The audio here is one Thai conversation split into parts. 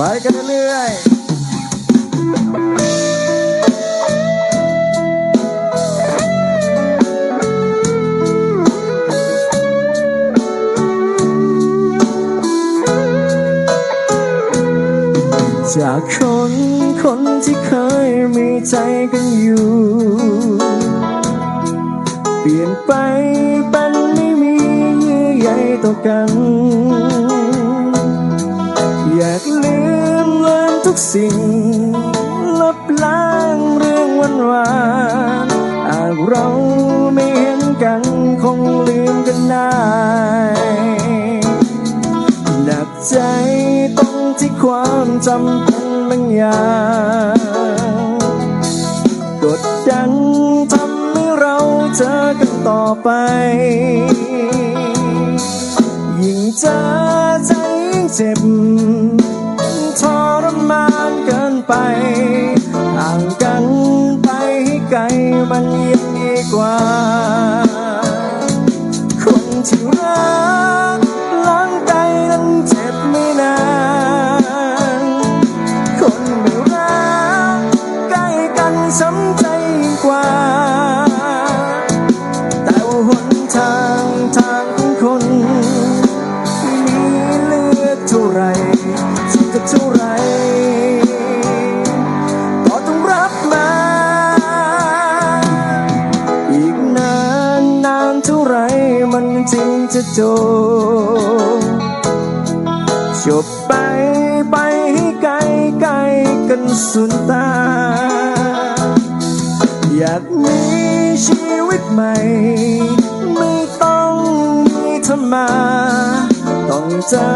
ไปกันเรื่อยจากคนคนที่เคยมีใจกันอยู่ เปลี่ยนไปเป็นไม่มีเยื่อใยต่อกัน อยากเลือ ทุกสิ่ง ลบล้างเรื่องวันวานหากเราไม่เห็นกันคงลืมกันได้หนักใจตรงที่ความจำเป็นบางอย่างกดดันทำให้เราเจอกันต่อไปยิ่งเจอใจยิ่งเจ็บทรมาน ไปห่างกันไปให้ไกลมันยิ่งดีกว่า คนที่รัก จะจบจบไปไปให้ไกลไกลกันสุดตา อยากมีชีวิตใหม่ ไม่ต้องมีเธอมาต้องเจอ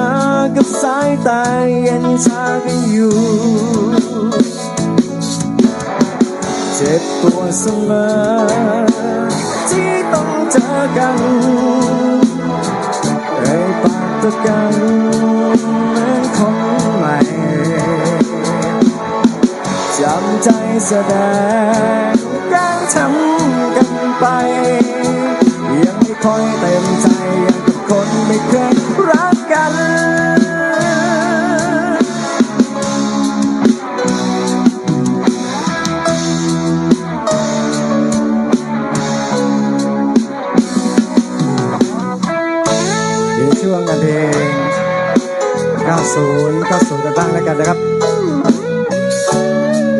กับสายตาเย็นชากันอยู่เจ็บตัวเสมอที่ต้องเจอกัน เคยปากตะกันเหมือนคนใหม่จำใจแสดงแกล้งทำกันไป ยังไม่ค่อยเต็มใจยังกับคนไม่เคย กันเพลง 90 90 กันบ้างแล้วกันนะครับ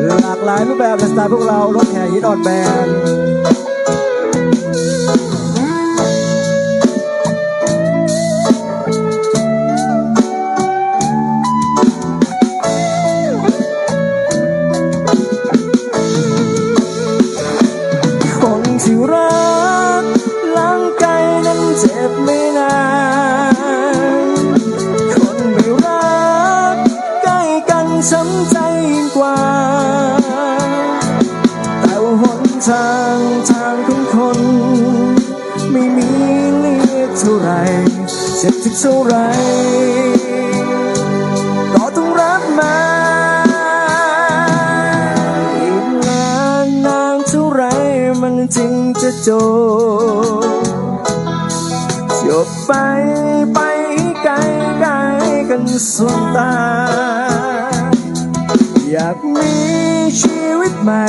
หลากหลายรูปแบบและสไตล์พวกเรา รถแห่ยิดออนแบนคนที่รักล้างไกลนั้นเจ็บไม่ ใจกว่า แต่ว่าหนทางทางของคน ไม่มีเลือดเท่าไรเจ็บถึงเท่าไรก็ต้องรับมาอีกนานนานเท่าไรมันจึงจะจบจบไปไปไกลไกลกันส่วนตาากมีชีวิตใหม่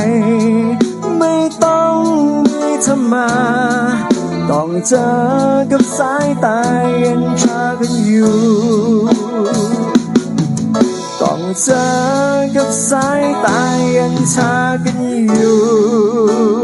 ไม่ต้องมีธรรมา ต้องเจอกับสายตาเย็นชากันอยู่ ต้องเจอกับสายตาเย็นชากันอยู่